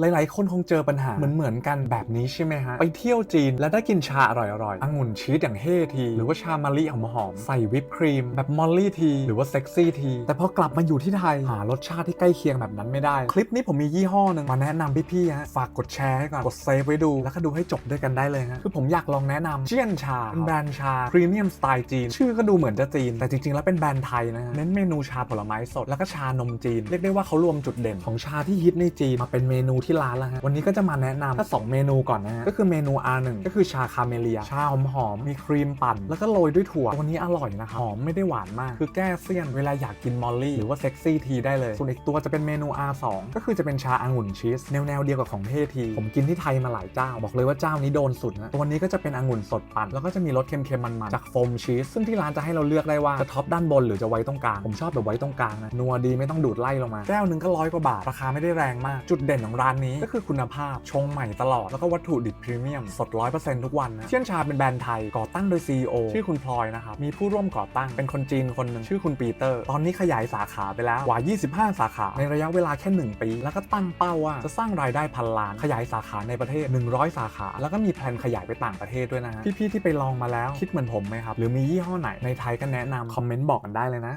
หลายๆ คนคงเจอปัญหาเหมือนเหมือนๆกันแบบนี้ใช่ไหมฮะ ไปเที่ยวจีนแล้วได้กินชาอร่อยๆองุ่นชีสอย่างเฮที หรือว่าชามะลิหอมๆใส่วิปครีม แบบมอลลี่ที หรือว่าเซ็กซี่ที แต่พอกลับมาอยู่ที่ไทย หารสชาติที่ใกล้เคียงแบบนั้นไม่ได้ คลิปนี้ผมมียี่ห้อหนึ่งมาแนะนำพี่ๆฮะฝากกดแชร์ให้ก่อน กดเซฟไว้ดู แล้วก็ดูให้จบด้วยกันได้เลยฮะคือผมอยากลองแนะนำเจียนชาเป็นแบรนด์ชาพรีเมียมสไตล์จีนชื่อก็ดูเหมือนจะจีน แต่จริงๆแล้วเป็นแบรนด์ไทยนะฮะเน้นเมนูชาผลไม้สดแล้วก็ชานมจีนเรียกได้ว่าเขารวมจุดเด่นของชาที่ฮิตในจีนมาเป็นเมนูที่ร้านแล้วฮะวันนี้ก็จะมาแนะนำแค่สองเมนูก่อนนะฮะก็คือเมนู R1 ก็คือชาคาเมเลีย ชาหอมๆมีครีมปั่น แล้วก็โรยด้วยถั่วตัวนี้อร่อยนะครับหอมไม่ได้หวานมาก คือแก้เสี้ยนเวลาอยากกินมอลลี่หรือว่าเซ็กซี่ทีได้เลยส่วนอีกตัวจะเป็นเมนู R2 ก็คือจะเป็นชาองุ่นชีสแนวๆเดียวกับของเททีผมกินที่ไทยมาหลายเจ้า บอกเลยว่าเจ้านี้โดนสุดนะตัวนี้ก็จะเป็นองุ่นสดปั่นแล้วก็จะมีรสเค็มๆมันๆจากโฟมชีสซึ่งที่ร้านจะให้เราเลือกได้ว่าจะท็อปด้านบนหรือจะไว้ตรงกลางผมชอบแบบไว้ตรงกลางนะนัวดีไม่ต้องดูดไล่ลงมาแก้วนึงก็ร้อยกว่าบาทราคาไม่ได้แรงมากจุดเด่นของร้านนี้ก็คือคุณภาพชงใหม่ตลอด แล้วก็วัตถุดิบพรีเมียมสด 100%ทุกวันนะเชี่ยนชาเป็นแบรนด์ไทยก่อตั้งโดย CEO ชื่อคุณพลอยนะครับมีผู้ร่วมก่อตั้งเป็นคนจีนคนหนึ่งชื่อคุณปีเตอร์ ตอนนี้ขยายสาขาไปแล้วกว่า 25 สาขา ในระยะเวลาแค่ 1 ปี แล้วก็ตั้งเป้าว่าจะสร้างรายได้พันล้านขยายสาขาในประเทศ 100 สาขา แล้วก็มีแพลนขยายไปต่างประเทศด้วยนะฮะพี่ๆที่ไปลองมาแล้วคิดเหมือนผมไหมครับหรือมียี่ห้อไหนในไทยก็แนะนำคอมเมนต์บอกกันได้เลยนะ